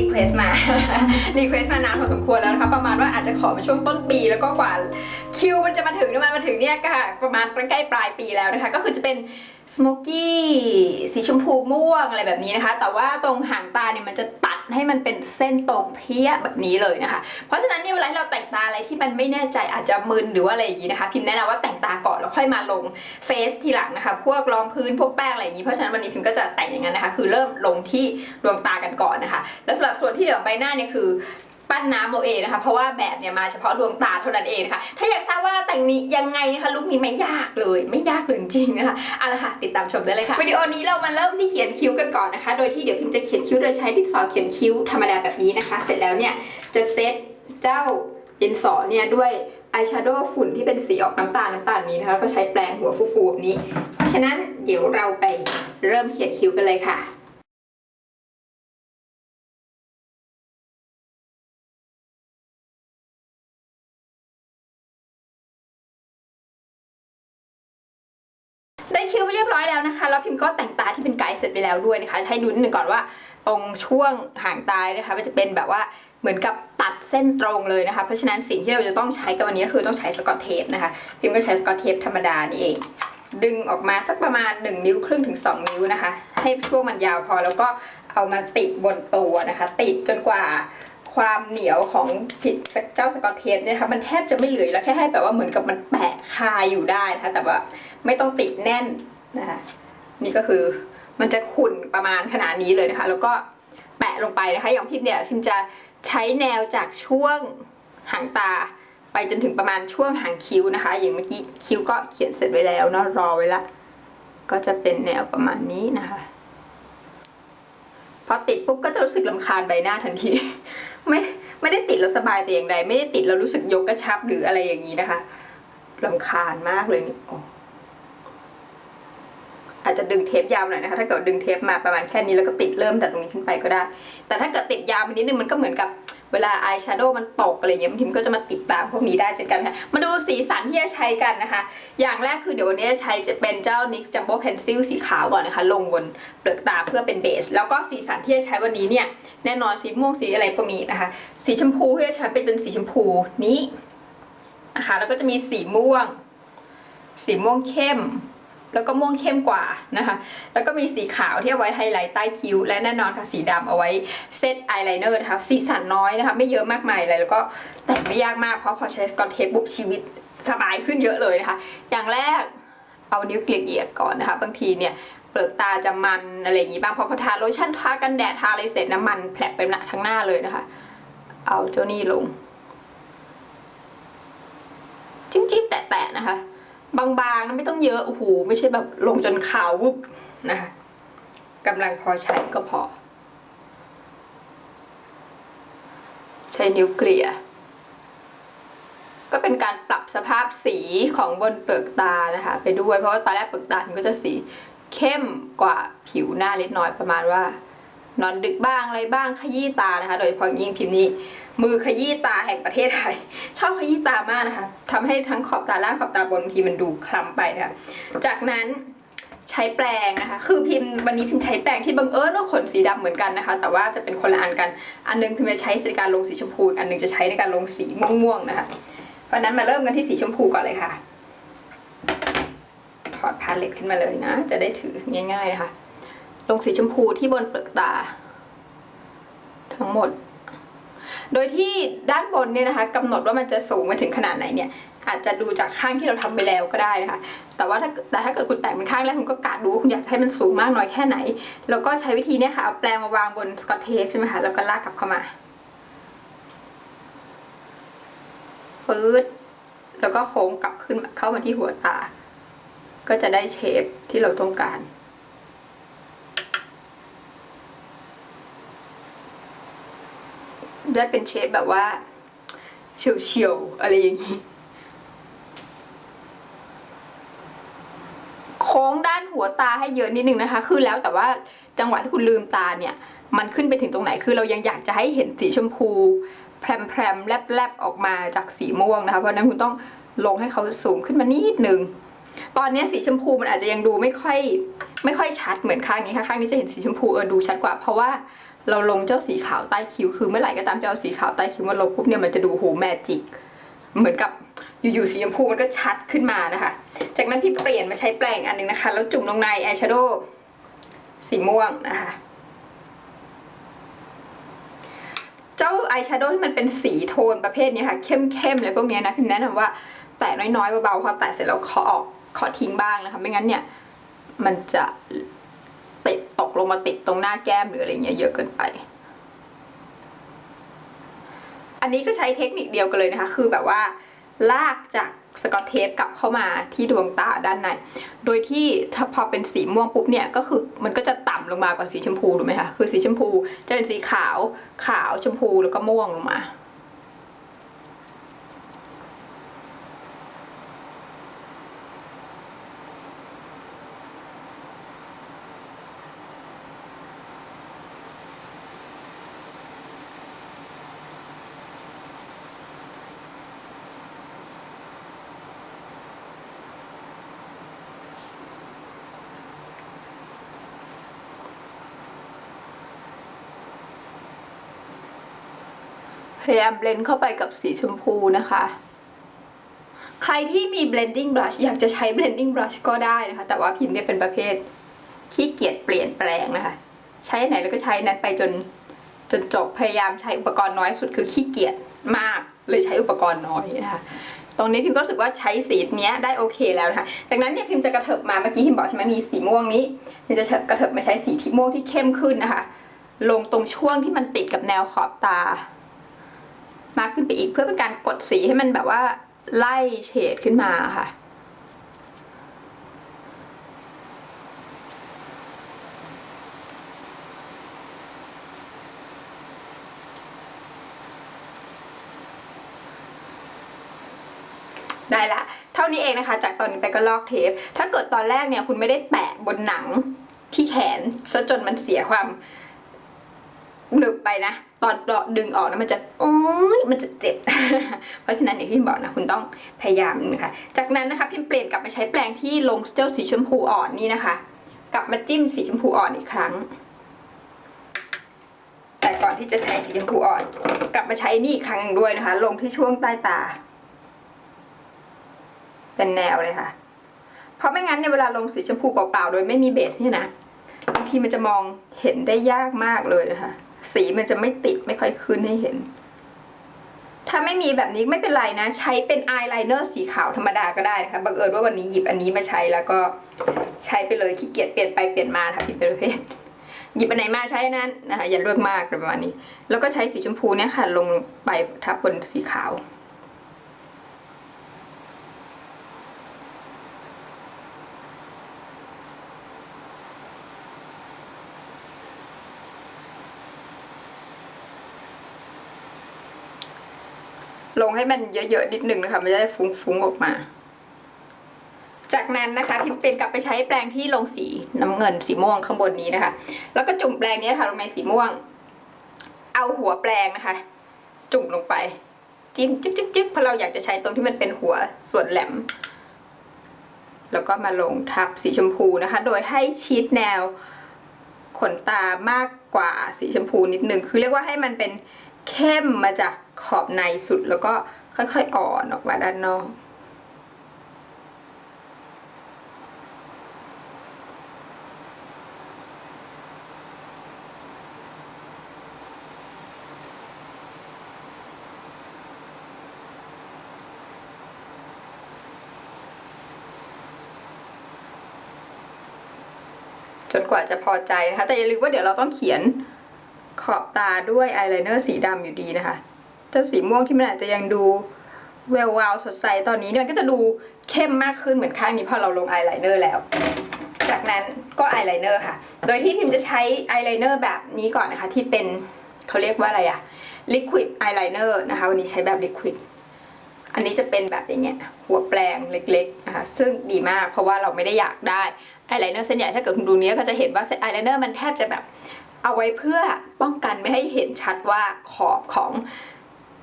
รีเควส์มา รีเควส์มานานพอสมควรแล้วนะคะประมาณว่าอาจจะขอมาช่วงต้นปี แล้วก็กว่าคิวมันจะมาถึงนี่มันมาถึงเนี่ยก็ประมาณใกล้ปลายปีแล้วนะคะ ก็คือจะเป็นสโมกี้สีชมพูม่วงอะไรแบบนี้นะคะ แต่ว่าตรงหางตาเนี่ยมันจะ ให้มันเป็นเส้นตรงเพี้ยแบบนี้เลยนะคะ เพราะฉะนั้นเนี่ยเวลาเราแต่งตาอะไรที่มันไม่แน่ใจอาจจะมึนหรือว่าอะไรอย่างนี้นะคะ พิมพ์แนะนำว่าแต่งตาก่อนแล้วค่อยมาลงเฟซทีหลังนะคะพวกรองพื้นพวกแป้งอะไรอย่างนี้เพราะฉะนั้นวันนี้พิมก็จะแต่งอย่างนั้นนะคะ คือเริ่มลงที่ดวงตากันก่อนนะคะ แล้วสำหรับส่วนที่เหลือใบหน้าเนี่ยคือ ปั้นน้ำโมเองนะคะ เพราะว่าแบบเนี่ยมาเฉพาะดวงตาเท่านั้นเองนะคะถ้าอยากทราบว่าแต่งนี้ยังไงนะคะลุคนี้ไม่ยากเลย ไม่ยากเลยจริงๆนะคะเอาละค่ะติดตามชมได้เลยค่ะวิดีโอนี้เรามาเริ่มที่เขียนคิ้วกันก่อนนะคะ โดยที่เดี๋ยวพิมจะเขียนคิ้วโดยใช้ดินสอเขียนคิ้วธรรมดาแบบนี้นะคะ เสร็จแล้วเนี่ยจะเซตเจ้าดินสอเนี่ยด้วยอายแชโดว์ฝุ่นที่เป็นสีออกน้ำตาลน้ำตาลนี้นะคะแล้วก็ใช้แปรงหัวฟูๆแบบนี้ เพราะฉะนั้นเดี๋ยวเราไปเริ่มเขียนคิ้วกันเลยค่ะ พิมพ์ก็แต่งตาที่เป็นไกด์เสร็จไปแล้วด้วยนะคะ ให้ดูนิดหนึ่งก่อนว่าตรงช่วงห่างตานะคะมันจะเป็นแบบว่าเหมือนกับตัดเส้นตรงเลยนะคะ เพราะฉะนั้นสิ่งที่เราจะต้องใช้กับวันนี้ก็คือต้องใช้สกอตเทปนะคะ พิมพ์ก็ใช้สกอตเทปธรรมดานี่เอง ดึงออกมาสักประมาณ 1 นิ้วครึ่งถึง 2 นิ้วนะคะ ให้ช่วงมันยาวพอแล้วก็เอามาติดบนตัวนะคะ ติดจนกว่าความเหนียวของผิดเจ้าสกอตเทปเนี่ยนะคะมันแทบจะไม่เหลือแล้วแค่ให้แบบว่าเหมือนกับมันแปะคาอยู่ได้นะคะแต่ว่าไม่ต้องติดแน่นนะคะ นี่ก็คือมันจะขุ่นประมาณขนาดนี้เลยนะคะ แล้วก็แปะลงไปนะคะอย่างพิมพ์เนี่ยพิมจะใช้แนวจากช่วงหางตาไปจนถึงประมาณช่วงหางคิ้วนะคะ อย่างเมื่อกี้คิ้วก็เขียนเสร็จไว้แล้วเนาะรอไว้ละก็จะเป็นแนวประมาณนี้นะคะ พอติดปุ๊บก็จะรู้สึกลำคาญใบหน้าทันที ไม่ไม่ได้ติดแล้วสบายแต่อย่างใดไม่ได้ติดแล้วรู้สึกยกกระชับหรืออะไรอย่างนี้นะคะลำคาญมากเลยนี่ อาจจะดึงเทปยาวหน่อยนะคะ ถ้าเกิดดึงเทปมาประมาณแค่นี้แล้วก็ติดเริ่มแต่ตรงนี้ขึ้นไปก็ได้ แต่ถ้าเกิดติดยาวไปนิดนึงมันก็เหมือนกับเวลาอายแชโดว์มันตกอะไรเงี้ยบางทีมันก็จะมาติดตามพวกนี้ได้เช่นกันค่ะ มาดูสีสันที่จะใช้กันนะคะ อย่างแรกคือเดี๋ยววันนี้จะใช้จะเป็นเจ้า NYX Jumbo Pencil สีขาวก่อนนะคะ ลงบนเปลือกตาเพื่อเป็นเบส แล้วก็สีสันที่จะใช้วันนี้เนี่ย แน่นอนสีม่วงสีอะไรพวกนี้นะคะ สีชมพูที่จะใช้เป็นสีชมพูนี้นะคะ แล้วก็จะมีสีม่วง สีม่วงเข้ม แล้วก็ม่วงเข้มกว่านะคะ แล้วก็มีสีขาวที่เอาไว้ไฮไลท์ใต้คิ้ว และแน่นอนค่ะสีดำเอาไว้เซตอายไลเนอร์นะคะ สีสันน้อยนะคะ ไม่เยอะมากมายอะไรแล้วก็แต่งไม่ยากมากเพราะพอใช้สกอตเทปปุ๊บชีวิตสบายขึ้นเยอะเลยนะคะ อย่างแรกเอานิ้วเกลี่ยก่อนนะคะ บางทีเนี่ยเปลือกตาจะมันอะไรอย่างงี้บ้างเพราะพอทาโลชั่นทากันแดดทาอะไรเสร็จน้ำมันแผลบไปทั้งหน้าเลยนะคะ เอาเจ้านี่ลง จิ้มๆแตะๆนะคะ บางๆนะไม่ต้องเยอะโอ้โหไม่ใช่แบบลงจนขาววุบนะคะกำลังพอใช้ก็พอ ใช้นิ้วเกลี่ย ก็เป็นการปรับสภาพสีของบนเปลือกตานะคะ ไปด้วยเพราะว่าตอนแรกเปลือกตามันก็จะสีเข้มกว่าผิวหน้าเล็กน้อยประมาณว่านอนดึกบ้างอะไรบ้างขยี้ตานะคะ โดยเฉพาะยิ่งพิมพ์นี้ มือขยี้ตาแห่งประเทศไทย ชอบขยี้ตามากนะคะทำให้ทั้งขอบตาล่างขอบตาบนบางทีมันดูคล้ำไปนะคะจากนั้นใช้แปรงนะคะ คือพิมพ์วันนี้พิมพ์ใช้แปรงที่บังเอิญว่าขนสีดำเหมือนกันนะคะ แต่ว่าจะเป็นคนละอันกัน อันหนึงพิมพ์จะใช้ในการลงสีชมพู อันหนึงจะใช้ในการลงสีม่วงๆนะคะ เพราะนั้นมาเริ่มกันที่สีชมพูก่อนเลยค่ะ ถอดพาเลตขึ้นมาเลยนะ จะได้ถือง่ายๆนะคะ ลงสีชมพูที่บนเปลือกตา ทั้งหมด โดยที่ด้านบนเนี่ยนะคะกำหนดว่ามันจะสูงไปถึงขนาดไหนเนี่ยอาจจะดูจากข้างที่เราทำไปแล้วก็ได้นะคะ แต่ว่าถ้าแต่ถ้าเกิดคุณแต่งเป็นข้างแรกคุณก็กะดูว่าคุณอยากจะให้มันสูงมากน้อยแค่ไหน แล้วก็ใช้วิธีเนี้ยค่ะเอาแปรงมาวางบนสกอตเทปใช่ไหมคะ แล้วก็ลากกลับเข้ามาปื๊ดแล้วก็โค้งกลับขึ้นเข้ามาที่หัวตา ก็จะได้เชฟที่เราต้องการ ได้เป็นเชฟแบบว่าเฉียวๆอะไรอย่างนี้ โค้งด้านหัวตาให้เยอะนิดนึงนะคะ คือแล้วแต่ว่าจังหวะที่คุณลืมตาเนี่ย มันขึ้นไปถึงตรงไหน คือเรายังอยากจะให้เห็นสีชมพู แพรมๆ แลบๆ ออกมาจากสีม่วงนะคะ เพราะฉะนั้นคุณต้องลงให้เขาสูงขึ้นมานิดนึงตอนนี้สีชมพูมันอาจจะยังดูไม่ค่อย ไม่ค่อยชัดเหมือนข้างนี้ค่ะข้างนี้จะเห็นสีชมพูเออดูชัดกว่า เพราะว่า เราลงเจ้าสีขาวใต้คิ้วคือเมื่อไหร่ก็ตามที่เอาสีขาวใต้คิ้วมาลงปุ๊บเนี่ยมันจะดูโหแมจิกเหมือนกับอยู่ๆสีชมพูมันก็ชัดขึ้นมานะคะ จากนั้นพี่เปลี่ยนมาใช้แปรงอันหนึงนะคะ แล้วจุ่มลงในอายแชโดว์สีม่วงนะคะ เจ้าอายแชโดว์ที่มันเป็นสีโทนประเภทนี้ค่ะ เข้มๆเลยพวกนี้นะพิมแนะนำว่าแตะน้อยๆเบาๆพอแตะเสร็จแล้วขอออกขอทิ้งบ้างนะคะ ไม่งั้นเนี่ย มันจะ ติดตกลงมาติดตรงหน้าแก้มหรืออะไรเงี้ยเยอะเกินไป อันนี้ก็ใช้เทคนิคเดียวกันเลยนะคะ คือแบบว่าลากจากสกอตเทปกลับเข้ามาที่ดวงตาด้านใน โดยที่ถ้าพอเป็นสีม่วงปุ๊บเนี่ยก็คือมันก็จะต่ำลงมากว่าสีชมพูถูกไหมคะ คือสีชมพูจะเป็นสีขาว ขาวชมพูแล้วก็ม่วงลงมา ยายามเบลนด์เข้าไปกับสีชมพูนะคะ ใครที่มี blending brush อยากจะใช้ blending brush ก็ได้นะคะ แต่ว่าพิมพ์เนี่ยเป็นประเภทขี้เกียจเปลี่ยนแปลงนะคะ ใช้ไหนแล้วก็ใช้นั้นไปจนจนจบพยายามใช้อุปกรณ์น้อยสุดคือขี้เกียจมากเลยใช้อุปกรณ์น้อยนะคะตรงนี้พิมก็รู้สึกว่าใช้สีเนี้ยได้โอเคแล้วนะคะ จากนั้นเนี่ยพิมจะกระเถิบมาเมื่อกี้พิมบอกใช่ไหมมีสีม่วงนี้พิมจะกระเถิบมาใช้สีที่ม่วงที่เข้มขึ้นนะคะ ลงตรงช่วงที่มันติดกับแนวขอบตา มากขึ้นไปอีกเพื่อเป็นการกดสีให้มันแบบว่าไล่เฉดขึ้นมาค่ะได้ละ เท่านี้เองนะคะ จากตอนนี้ไปก็ลอกเทป ถ้าเกิดตอนแรกเนี่ยคุณไม่ได้แปะบนหนังที่แขนซะจนมันเสียความ หนึบไปนะ ตอนดึงออกนะมันจะโอ้ยมันจะเจ็บ เพราะฉะนั้นอย่างที่พิมบอกนะคุณต้องพยายามนะคะจากนั้นนะคะพิมเปลี่ยนกลับมาใช้แปรงที่ลงเจลสีชมพูอ่อนนี่นะคะ กลับมาจิ้มสีชมพูอ่อนอีกครั้ง แต่ก่อนที่จะใช้สีชมพูอ่อน กลับมาใช้นี่อีกครั้งหนึ่งด้วยนะคะ ลงที่ช่วงใต้ตา เป็นแนวเลยค่ะ เพราะไม่งั้นเนี่ยเวลาลงสีชมพูเปล่าๆโดยไม่มีเบสเนี่ยนะบางทีมันจะมองเห็นได้ยากมากเลยนะคะ สีมันจะไม่ติดไม่ค่อยขึ้นให้เห็น ถ้าไม่มีแบบนี้ไม่เป็นไรนะ ใช้เป็นอายไลเนอร์สีขาวธรรมดาก็ได้นะคะบังเอิญว่าวันนี้หยิบอันนี้มาใช้แล้วก็ใช้ไปเลยขี้เกียจเปลี่ยนไปเปลี่ยนมาค่ะพี่เประเภทหยิบอันไหนมาใช้นนั้นนะคะอย่าเลือกมากประมาณนี้ แล้วก็ใช้สีชมพูเนี่ยค่ะ ลงไปทับบนสีขาว ลงให้มันเยอะๆนิดนึงนะคะไม่ได้ฟุ้งๆออกมา จากนั้นนะคะพิมเป็นกลับไปใช้แปรงที่ลงสีน้ำเงินสีม่วงข้างบนนี้นะคะ แล้วก็จุ่มแปรงนี้ค่ะลงในสีม่วง เอาหัวแปรงนะคะ จุ่มลงไป จิ้มจิ๊กจิ๊กจิ๊กเพราะเราอยากจะใช้ตรงที่มันเป็นหัวส่วนแหลม แล้วก็มาลงทับสีชมพูนะคะ โดยให้ชีดแนวขนตามากกว่าสีชมพูนิดนึงคือเรียกว่าให้มันเป็นเข้มมาจาก ขอบในสุดแล้วก็ค่อยๆอ่อนออกมาด้านนอกจนกว่าจะพอใจนะคะ แต่อย่าลืมว่าเดี๋ยวเราต้องเขียนขอบตาด้วยอายไลเนอร์สีดำอยู่ดีนะคะ เจ้าสีม่วงที่มันอาจจะยังดูแวววาวสดใสตอนนี้เนี่ยมันก็จะดูเข้มมากขึ้นเหมือนข้างนี้พอเราลงอายไลเนอร์แล้ว จากนั้นก็อายไลเนอร์ค่ะ โดยที่พิมจะใช้อายไลเนอร์แบบนี้ก่อนนะคะ ที่เป็นเขาเรียกว่าอะไรอะลิควิดอายไลเนอร์นะคะ วันนี้ใช้แบบลิควิดอันนี้จะเป็นแบบอย่างเงี้ยหัวแปลงเล็กๆนะคะซึ่งดีมากเพราะว่าเราไม่ได้อยากได้อายไลเนอร์เส้นใหญ่ถ้าเกิดคุณดูเนี้ยก็จะเห็นว่าเส้นอายไลเนอร์มันแทบจะแบบเอาไว้เพื่อป้องกันไม่ให้เห็นชัดว่าขอบของ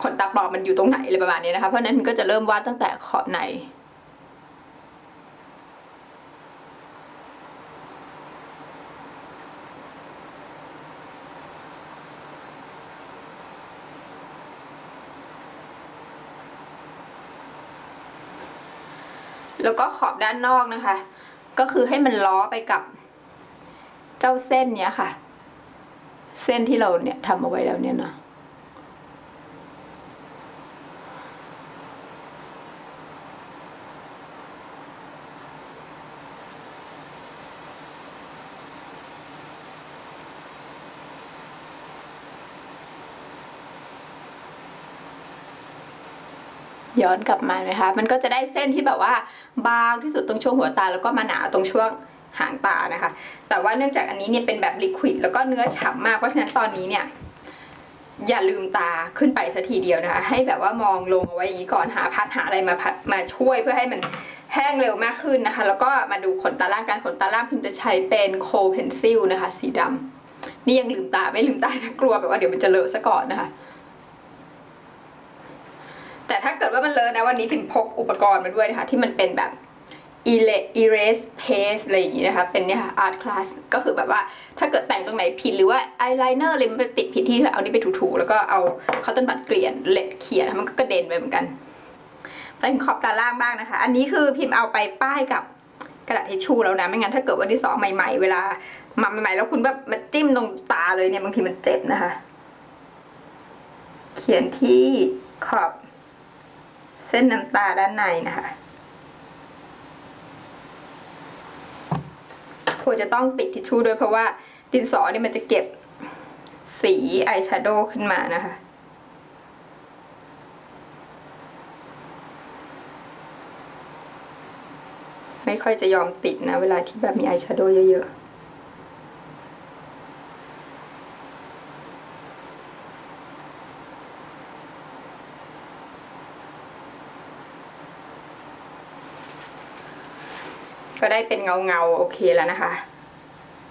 ขนตาปลอมมันอยู่ตรงไหนอะไรประมาณนี้นะคะเพราะนั้นมันก็จะเริ่มวาดตั้งแต่ขอบในแล้วก็ขอบด้านนอกนะคะ ก็คือให้มันล้อไปกับเจ้าเส้นเนี้ยค่ะ เส้นที่เราเนี่ยทำเอาไว้แล้วเนี่ยเนาะ ย้อนกลับมาไหมคะ มันก็จะได้เส้นที่แบบว่าบางที่สุดตรงช่วงหัวตาแล้วก็มาหนาตรงช่วงหางตานะคะ แต่ว่าเนื่องจากอันนี้เนี่ยเป็นแบบลิควิดแล้วก็เนื้อฉ่ำมาก เพราะฉะนั้นตอนนี้เนี่ยอย่าลืมตาขึ้นไปสัทีเดียวนะคะ ให้แบบว่ามองลงเอาไว้อย่างนี้ก่อนหาพัดหาอะไรมาพัดมาช่วยเพื่อให้มันแห้งเร็วมากขึ้นนะคะ แล้วก็มาดูขนตาล่างการขนตาล่างพิมจะใช้เป็นโคเพนซิลนะคะ สีดำนี่ยังลืมตาไม่ลืมตานะกลัวแบบว่าเดี๋ยวมันจะเลอะซะก่อนนะคะ แต่ถ้าเกิดว่ามันเลอะนะวันนี้พิมพกอุปกรณ์มาด้วยนะคะ ที่มันเป็นแบบ erase paste อะไรอย่างงี้นะคะ เป็นเนี่ยค่ะ art class ก็คือแบบว่าถ้าเกิดแต่งตรงไหนผิดหรือว่า eyeliner อะไรมันไปติดผิดที่เอานี่ไปถูๆ แล้วก็เอาคอตตอนบัดเกลี่ยนเล็ดเขียนมันก็กระเด็นไปเหมือนกันไปถึงขอบตาล่างบ้างนะคะ อันนี้คือพิมพ์เอาไปป้ายกับกระดาษทิชชู่แล้วนะ ไม่งั้นถ้าเกิดว่าที่สองใหม่ๆ เวลามาใหม่ๆ แล้วคุณแบบมาจิ้มตรงตาเลยเนี่ยบางทีมันเจ็บนะคะ เขียนที่ขอบ เส้นน้ำตาด้านในนะคะควรจะต้องติดทิชชู่ด้วยเพราะว่าดินสอเนี่ยมันจะเก็บสีอายแชโดว์ขึ้นมานะคะ ไม่ค่อยจะยอมติดนะ เวลาที่แบบมีอายแชโดว์เยอะๆ ก็ได้เป็นเงาเงาๆโอเคแล้วนะคะ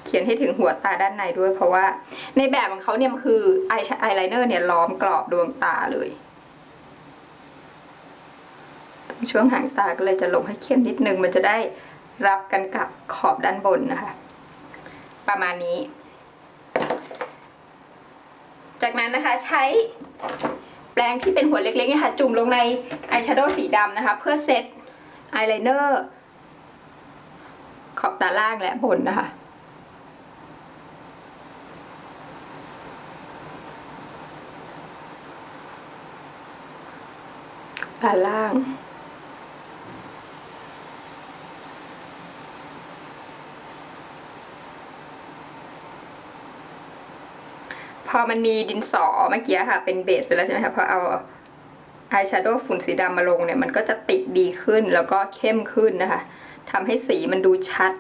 เขียนให้ถึงหัวตาด้านในด้วย เพราะว่าในแบบของเขาเนี่ยมันคืออไอไลเนอร์เนี่ยล้อมกรอบดวงตาเลยช่วงหางตาก็เลยจะลงให้เข้มนิดนึง มันจะได้รับกันกับขอบด้านบนนะคะ ประมาณนี้ จากนั้นนะคะใช้แปรงที่เป็นหัวเล็กๆเนี่ยค่ะ จุ่มลงในอายแชโดว์สีดำนะคะ เพื่อเซตอายไลเนอร์ ขอบตาล่างและบนนะคะ ตาล่างพอมันมีดินสอเมื่อกี้ค่ะ เป็นเบสไปแล้วใช่ไหมคะพอเอาอายแชโดว์ฝุ่นสีดำมาลงเนี่ย มันก็จะติดดีขึ้นแล้วก็เข้มขึ้นนะคะ ทำให้สีมันดูชัด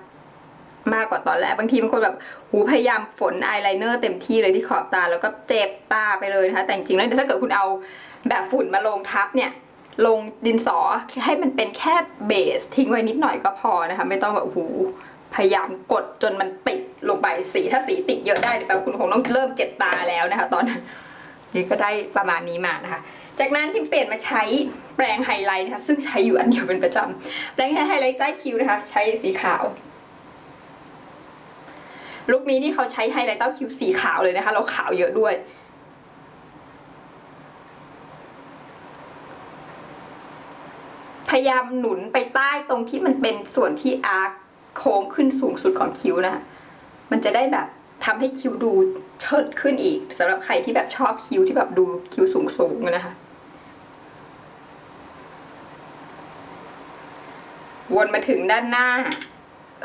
มากกว่าตอนแรกบางทีบางคนแบบหูพยายามฝนอายไลเนอร์เต็มที่เลยที่ขอบตาแล้วก็เจ็บตาไปเลยนะคะ แต่จริงๆแล้วถ้าเกิดคุณเอาแบบฝุ่นมาลงทับเนี่ย ลงดินสอให้มันเป็นแค่เบสทิ้งไว้นิดหน่อยก็พอนะคะ ไม่ต้องแบบโอ้โหพยายามกดจนมันติดลงไปสีถ้าสีติดเยอะได้แปลว่าคุณคงต้องเริ่มเจ็บตาแล้วนะคะ ตอนนั้นนี่ก็ได้ประมาณนี้มานะคะ จากนั้นทิมเปลี่ยนมาใช้แปรงไฮไลท์นะคะ ซึ่งใช้อยู่อันเดียวเป็นประจำแปรงไฮไลท์ใต้คิ้วนะคะ ใช้สีขาวลุคนี้นี่เขาใช้ไฮไลท์ใต้คิ้วสีขาวเลยนะคะ เราขาวเยอะด้วยพยายามหนุนไปใต้ตรงที่มันเป็นส่วนที่อาร์คโค้งขึ้นสูงสุดของคิ้วนะคะ มันจะได้แบบทำให้คิ้วดูเชิดขึ้นอีกสำหรับใครที่แบบชอบคิ้วที่แบบดูคิ้วสูงๆนะคะ วนมาถึงด้านหน้า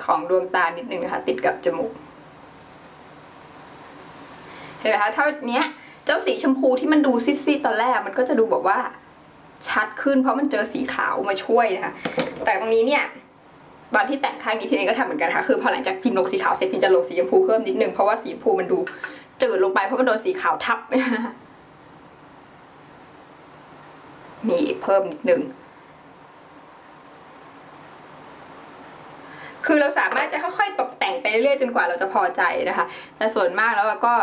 ของดวงตานิดนึงนะคะ ติดกับจมูก เห็นไหมคะเท่านี้เจ้าสีชมพูที่มันดูซีดๆตอนแรกมันก็จะดูแบบว่าชัดขึ้นเพราะมันเจอสีขาวมาช่วยนะคะ แต่ตรงนี้เนี่ยตอนที่แต่งข้างนี้พิมเองก็ทำเหมือนกันค่ะคือพอหลังจากพิมพ์ลงสีขาวเสร็จพิมจะลงสีชมพูเพิ่มนิดนึงเพราะว่าสีชมพูมันดูจืดลงไปเพราะมันโดนสีขาวทับนี่เพิ่มนิดนึง คือเราสามารถจะค่อยๆตกแต่งไปเรื่อยๆจนกว่าเราจะพอใจนะคะ แต่ส่วนมากแล้วก็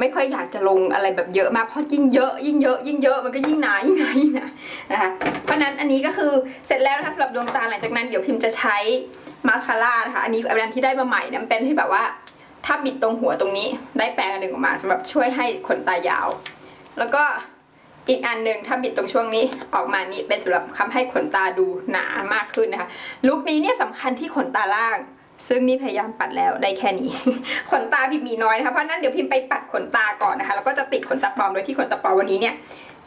ไม่ค่อยอยากจะลงอะไรแบบเยอะมากเพราะยิ่งเยอะยิ่งเยอะ ยิ่งเยอะมันก็ยิ่งหนายิ่งหนายิ่งหนานะคะเพราะนั้นอันนี้ก็คือเสร็จแล้วนะคะสำหรับดวงตาหลังจากนั้นเดี๋ยวพิมพ์จะใช้มาสคาร่านะคะอันนี้อันที่ได้มาใหม่นะเป็นที่แบบว่า ถ้าบิดตรงหัวตรงนี้ได้แปรงอันหนึ่งออกมาสำหรับช่วยให้ขนตายาว แล้วก็ อีกอันหนึ่งถ้าบิดตรงช่วงนี้ออกมานี่เป็นสำหรับทำให้ขนตาดูหนามากขึ้นนะคะ ลุคนี้เนี่ยสำคัญที่ขนตาล่าง ซึ่งนี่พยายามปัดแล้วได้แค่นี้ ขนตาพิมพ์มีน้อยนะคะ เพราะนั้นเดี๋ยวพิมพ์ไปปัดขนตาก่อนนะคะ แล้วก็จะติดขนตาปลอมโดยที่ขนตาปลอมวันนี้เนี่ย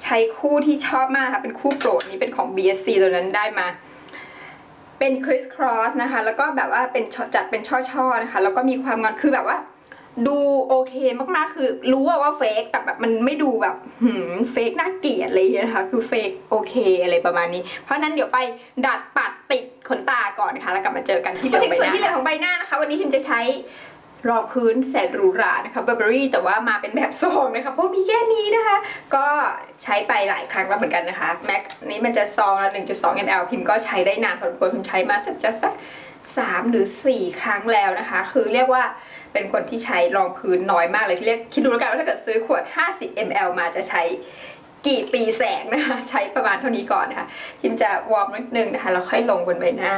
ใช้คู่ที่ชอบมากนะคะเป็นคู่โปรดนี้เป็นของ BSC ตัวนั้นได้มาเป็น Criss Cross นะคะ แล้วก็แบบว่าเป็นจัดเป็นช่อๆนะคะ แล้วก็มีความงอนคือแบบว่า ดูโอเคมากๆ คือรู้ว่าว่าเฟกแต่แบบมันไม่ดูแบบหืมเฟกน่าเกลียดอะไรอย่างเงี้ยนะคะคือเฟกโอเคอะไรประมาณนี้ เพราะฉะนั้นเดี๋ยวไปดัดปัดติดขนตาก่อนนะคะแล้วกลับมาเจอกันที่เหลือใบหน้าส่วนที่เหลือของใบหน้านะคะ วันนี้พิมจะใช้รองพื้นแสนหรูหรานะคะเบอร์เบอรี่แต่ว่ามาเป็นแบบซองนะคะเพราะมีแค่นี้นะคะ ก็ใช้ไปหลายครั้งแล้วเหมือนกันนะคะแม็กนี้มันจะซองละ1.2 ml พิมก็ใช้ได้นานพอสมควรพิมใช้มาสักจะสัก 3 หรือ 4 ครั้งแล้วนะคะ คือเรียกว่าเป็นคนที่ใช้รองพื้นน้อยมากเลยที่เรียกคิดดูแล้วกันว่าถ้าเกิดซื้อขวด 50 ml มาจะใช้กี่ปีแสงนะคะ ใช้ประมาณเท่านี้ก่อนนะคะ พิมจะวอร์มนิดนึงนะคะแล้วค่อยลงบนใบหน้า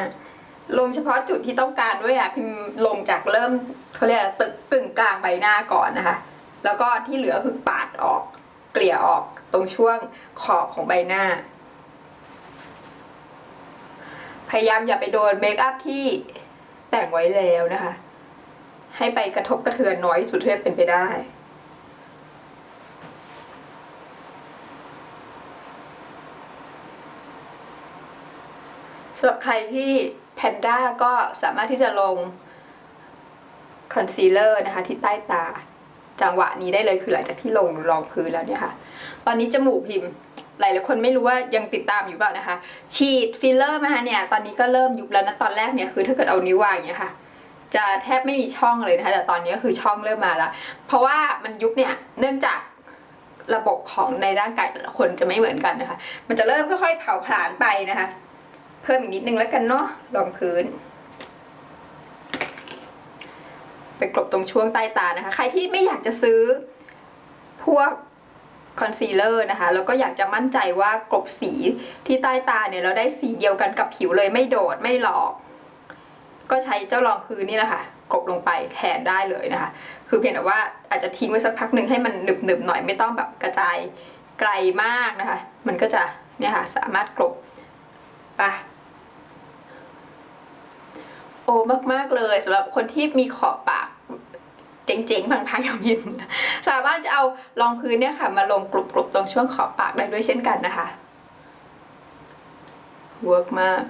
ลงเฉพาะจุดที่ต้องการด้วยอะพิมลงจากเริ่มเขาเรียกตึกกึ่งกลางใบหน้าก่อนนะคะ แล้วก็ที่เหลือคือปาดออกเกลี่ยออกตรงช่วงขอบของใบหน้า พยายามอย่าไปโดนเมคอัพที่แต่งไว้แล้วนะคะ ให้ไปกระทบกระเทือนน้อยสุดเท่าที่เป็นไปได้ สำหรับใครที่แพนด้าก็สามารถที่จะลงคอนซีลเลอร์นะคะที่ใต้ตาจังหวะนี้ได้เลยคือหลังจากที่ลงรองพื้นแล้วเนี่ยค่ะ ตอนนี้จมูกพิมพ์ หลายหลายคนไม่รู้ว่ายังติดตามอยู่เปล่านะคะ ฉีดฟิลเลอร์มาเนี่ยตอนนี้ก็เริ่มยุบแล้วนะตอนแรกเนี่ยคือถ้าเกิดเอานิ้ววางอย่างเงี้ยค่ะ จะแทบไม่มีช่องเลยนะคะแต่ตอนนี้ก็คือช่องเริ่มมาแล้ว เพราะว่ามันยุบเนี่ยเนื่องจากระบบของในร่างกายแต่ละคนจะไม่เหมือนกันนะคะ มันจะเริ่มค่อยๆเผาผลาญไปนะคะ เพิ่มอีกนิดนึงแล้วกันเนาะรองพื้น ไปกลบตรงช่วงใต้ตานะคะ ใครที่ไม่อยากจะซื้อพวก คอนซีลเลอร์นะคะ แล้วก็อยากจะมั่นใจว่ากลบสีที่ใต้ตาเนี่ยเราได้สีเดียวกันกับผิวเลยไม่โดดไม่หลอก ก็ใช้เจ้ารองพื้นนี่แหละค่ะกลบลงไปแทนได้เลยนะคะ คือเพียงแต่ว่าอาจจะทิ้งไว้สักพักหนึ่งให้มันหนึบหนึบหน่อยไม่ต้องแบบกระจายไกลมากนะคะ มันก็จะเนี่ยค่ะสามารถกลบไปะโอ้มาก ๆ เลยสำหรับคนที่มีขอบปาก เจ๋งๆพังๆอย่างพิมพ์สามารถจะเอารองพื้นเนี่ยค่ะ มาลงกลบๆตรงช่วงขอบปากได้ด้วยเช่นกันนะคะเวิร์กมาก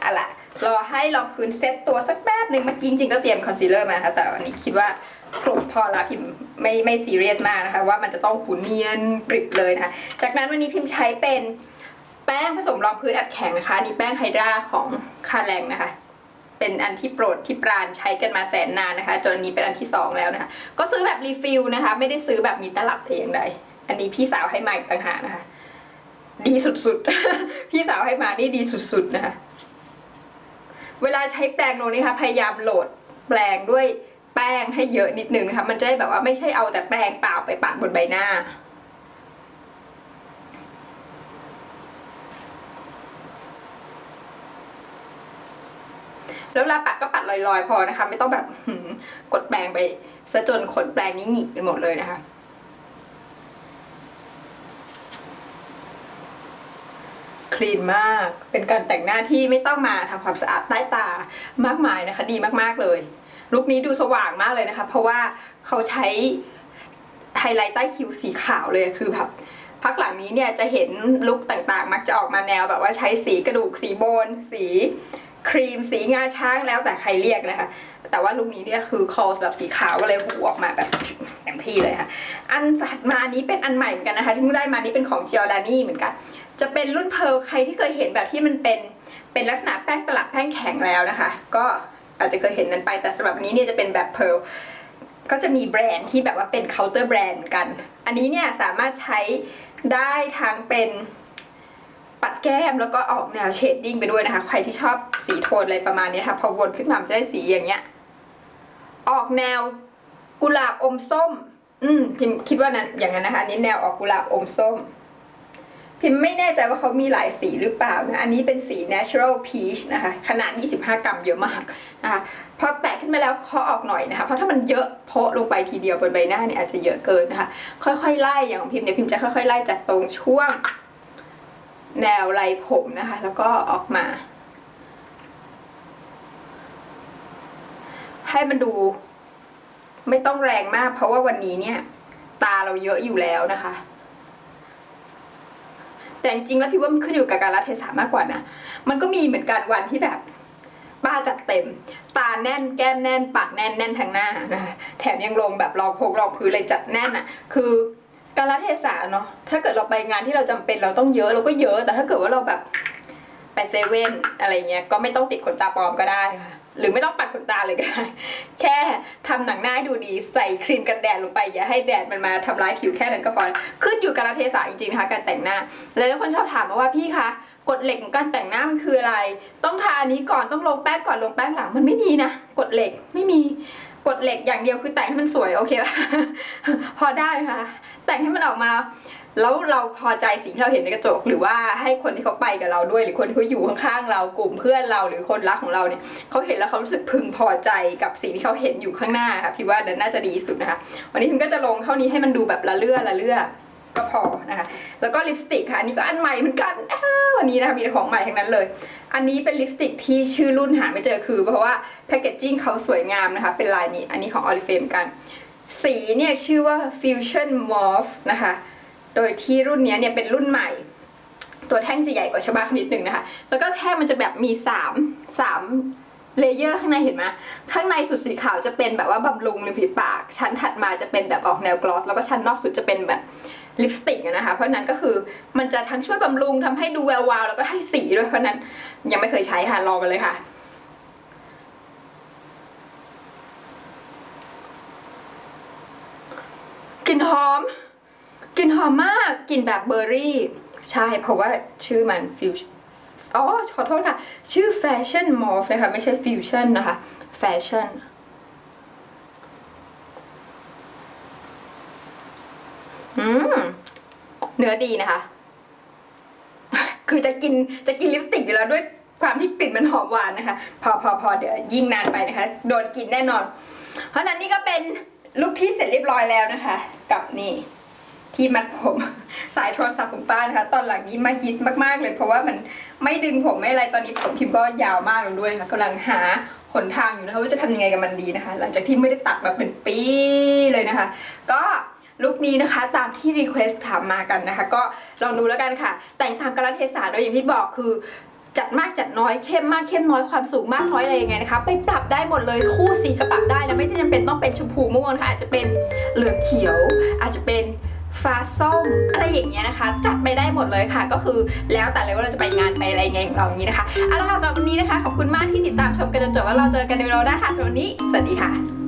เอาล่ะรอให้รองพื้นเซ็ตตัวสักแป๊บหนึ่งเมื่อกี้จริงก็เตรียมคอนซีลเลอร์มานะคะแต่วันนี้คิดว่ากลบพอละพิมพ์ไม่ไม่ซีเรียสมากนะคะ ว่ามันจะต้องหูเนียนกริบเลยนะคะ จากนั้นวันนี้พิมพ์ใช้เป็นแป้งผสมรองพื้นอัดแข็งนะคะอันนี้แป้งไฮดราของคาแรงนะคะ เป็นอันที่โปรดที่ปราณใช้กันมาแสนนานนะคะ จนอันนี้เป็นอันที่สองแล้วนะคะ ก็ซื้อแบบรีฟิลนะคะ ไม่ได้ซื้อแบบมีตลับแต่อย่างใด อันนี้พี่สาวให้มาอีกต่างหากนะคะ ดีสุดๆ พี่สาวให้มานี่ดีสุดๆนะคะ เวลาใช้แปรงตรงนี้ค่ะพยายามโหลดแปรงด้วยแป้งให้เยอะนิดนึงนะคะ มันจะได้แบบว่าไม่ใช่เอาแต่แปรงเปล่าไปปาดบนใบหน้า แล้วเวลาปัดก็ปัดลอยๆ พอนะคะ ไม่ต้องแบบกดแปรงไปซะจนขนแปรงนี้หงิกไปหมดเลยนะคะคลีนมาก เป็นการแต่งหน้าที่ไม่ต้องมาทำความสะอาดใต้ตามากมายนะคะ ดีมากๆเลยลุคนี้ดูสว่างมากเลยนะคะ เพราะว่าเขาใช้ไฮไลท์ใต้คิ้วสีขาวเลยคือแบบพักหลังนี้เนี่ยจะเห็นลุคต่างๆ มักจะออกมาแนวแบบว่าใช้สีกระดูกสีโบน สี ครีมสีงาช้างแล้วแต่ใครเรียกนะคะ แต่ว่าลุคนี้เนี่ยคือคอสแบบสีขาวก็เลยหูออกมาแบบเต็มที่เลยค่ะ อันถัดมานี้เป็นอันใหม่เหมือนกันนะคะที่เพิ่งได้มานี่เป็นของ Giordani เหมือนกัน จะเป็นรุ่นเพ r ร์ลใครที่เคยเห็นแบบที่มันเป็นเป็นลักษณะแป้งตลับแป้งแข็งแล้วนะคะ ก็อาจจะเคยเห็นนั้นไปแต่สำหรับนี้เนี่ยจะเป็นแบบเพ r ร์ลก็จะมีแบรนด์ที่แบบว่าเป็นเคาน์เตอร์แบรนด์เหมือนกัน อันนี้เนี่ยสามารถใช้ได้ทั้งเป็น ปัดแก้มแล้วก็ออกแนวเชดดิ้งไปด้วยนะคะ ใครที่ชอบสีโทนอะไรประมาณนี้ค่ะพอวนขึ้นมาจะได้สีอย่างเงี้ย ออกแนวกุหลาบอมส้ม อืมพิมคิดว่านั้นอย่างนั้นนะคะอันนี้แนวออกกุหลาบอมส้ม พิมไม่แน่ใจว่าเขามีหลายสีหรือเปล่านะ อันนี้เป็นสี natural peach นะคะ ขนาด 25 กรัมเยอะมากนะคะพอแตะขึ้นมาแล้วเคาะออกหน่อยนะคะ เพราะถ้ามันเยอะโพะลงไปทีเดียวบนใบหน้าเนี่ยอาจจะเยอะเกินนะคะ ค่อยๆไล่อย่างของพิมเนี่ยพิมจะค่อยๆไล่จากตรงช่วง แนวไหล่ผมนะคะ แล้วก็ออกมา ให้มันดูไม่ต้องแรงมาก เพราะว่าวันนี้เนี่ย ตาเราเยอะอยู่แล้วนะคะ แต่จริงๆแล้วพี่ว่ามันขึ้นอยู่กับการรัเทศะมากกว่านะมันก็มีเหมือนกันวันที่แบบป้าจัดเต็ม ตาแน่นแก้มแน่นปากแน่นแน่นทั้งหน้านะแถมยังลงแบบรองพกรองพื้นเลยจัดแน่นอะ คือ การรัเทศะเนาะถ้าเกิดเราไปงานที่เราจำเป็นเราต้องเยอะเราก็เยอะ แต่ถ้าเกิดว่าเราแบบไปเซเว่นอะไรเงี้ยก็ไม่ต้องติดขนตาปลอมก็ได้ค่ะหรือไม่ต้องปัดขนตาเลยก็ได้แค่ทำหนังหน้าให้ดูดีใส่ครีมกันแดดลงไป อย่าให้แดดมันมาทำร้ายผิวแค่นั้นก็พอขึ้นอยู่กับเทศะจริงๆนะคะการแต่งหน้า แล้วคนชอบถามมาว่าพี่คะกฎเหล็กของการแต่งหน้ามันคืออะไร ต้องทาอันนี้ก่อนต้องลงแป้งก่อนลงแป้งหลังมันไม่มีนะกฎเหล็กไม่มีกฎเหล็กอย่างเดียวคือแต่งให้มันสวยโอเคป่ะพอได้ค่ะ แต่งให้มันออกมา แล้วเราพอใจสิ่งที่เราเห็นในกระจก หรือว่าให้คนที่เขาไปกับเราด้วย หรือคนที่เขาอยู่ข้างๆเรากลุ่มเพื่อนเราหรือคนรักของเราเนี่ยเขาเห็นแล้วเขารู้สึกพึงพอใจกับสิ่งที่เขาเห็นอยู่ข้างหน้าค่ะพี่ว่านั่นน่าจะดีที่สุดนะคะ วันนี้พิมก็จะลงเท่านี้ให้มันดูแบบละเลื่อละเลื่อก็พอนะคะ แล้วก็ลิปสติกค่ะ อันนี้ก็อันใหม่เหมือนกัน วันนี้นะคะมีของใหม่ทั้งนั้นเลย อันนี้เป็นลิปสติกที่ชื่อรุ่นหาไม่เจอคือ เพราะว่าแพคเกจจิ้งเขาสวยงามนะคะ เป็นลายนี้ อันนี้ของ Oriflame กัน สีเนี่ยชื่อว่า Fusion Morph นะคะ โดยที่รุ่นนี้เนี่ยเป็นรุ่นใหม่ ตัวแท่งจะใหญ่กว่าชาวบ้านนิดนึงนะคะ แล้วก็แท่งมันจะแบบมีสามสามเลเยอร์ข้างในเห็นไหมข้างในสุดสีขาวจะเป็นแบบว่าบำรุงริมฝีปาก ชั้นถัดมาจะเป็นแบบออกแนวกลอส แล้วก็ชั้นนอกสุดจะเป็นแบบลิปสติกนะคะ เพราะนั้นก็คือมันจะทั้งช่วยบำรุงทำให้ดูแวววาวแล้วก็ให้สีด้วย เพราะนั้นยังไม่เคยใช้ค่ะ ลองมาเลยค่ะ กลิ่นหอมกลิ่นหอมมากกลิ่นแบบเบอร์รี่ ใช่เพราะว่าชื่อมันฟิวอ๋อขอโทษค่ะ ชื่อแฟชั่นมอร์ฟนะคะไม่ใช่ฟิวชั่นนะคะแฟชั่นอืมเนื้อดีนะคะ คือจะกินจะกินลิปสติกอยู่แล้วด้วยความที่กลิ่นมันหอมหวานนะคะ พอพอพอเดี๋ยวยิ่งนานไปนะคะ โดนกินแน่นอน เพราะนั้นนี่ก็เป็นลุคที่เสร็จเรียบร้อยแล้วนะคะ กับนี่ที่มัดผมสายโทรศัพท์ของป้านะคะ ตอนหลังนี้มาฮิตมากๆ เลยเพราะว่ามันไม่ดึงผมไม่อะไรตอนนี้ผมพิมพ์ก็ยาวมากแล้วด้วยค่ะกำลังหาหนทางอยู่นะคะว่าจะทำยังไงกับมันดีนะคะ หลังจากที่ไม่ได้ตัดมาเป็นปีเลยนะคะ ก็ลุคนี้นะคะตามที่รีเควสถามมากันนะคะ ก็ลองดูแล้วกันค่ะ แต่งตามกาลเทศะโดยอย่างที่บอกคือ จัดมากจัดน้อยเข้มมากเข้มน้อยความสูงมากน้อยอะไรยังไงนะคะ ไปปรับได้หมดเลยคู่สีก็ปรับได้นะไม่จำเป็นต้องเป็นชมพูม่วงนะคะอาจจะเป็นเหลืองเขียว อาจจะเป็นฟ้าส้มอะไรอย่างเงี้ยนะคะ จัดไปได้หมดเลยค่ะ ก็คือแล้วแต่เลยว่าเราจะไปงานไปอะไรงไงของเราอย่างนี้นะคะเอาละค่ะสำหรับวันนี้นะคะขอบคุณมากที่ติดตามชมกันจนจบแล้วเราเจอกันในวิดีโอหน้าค่ะสำหรับวันนี้สวัสดีค่ะ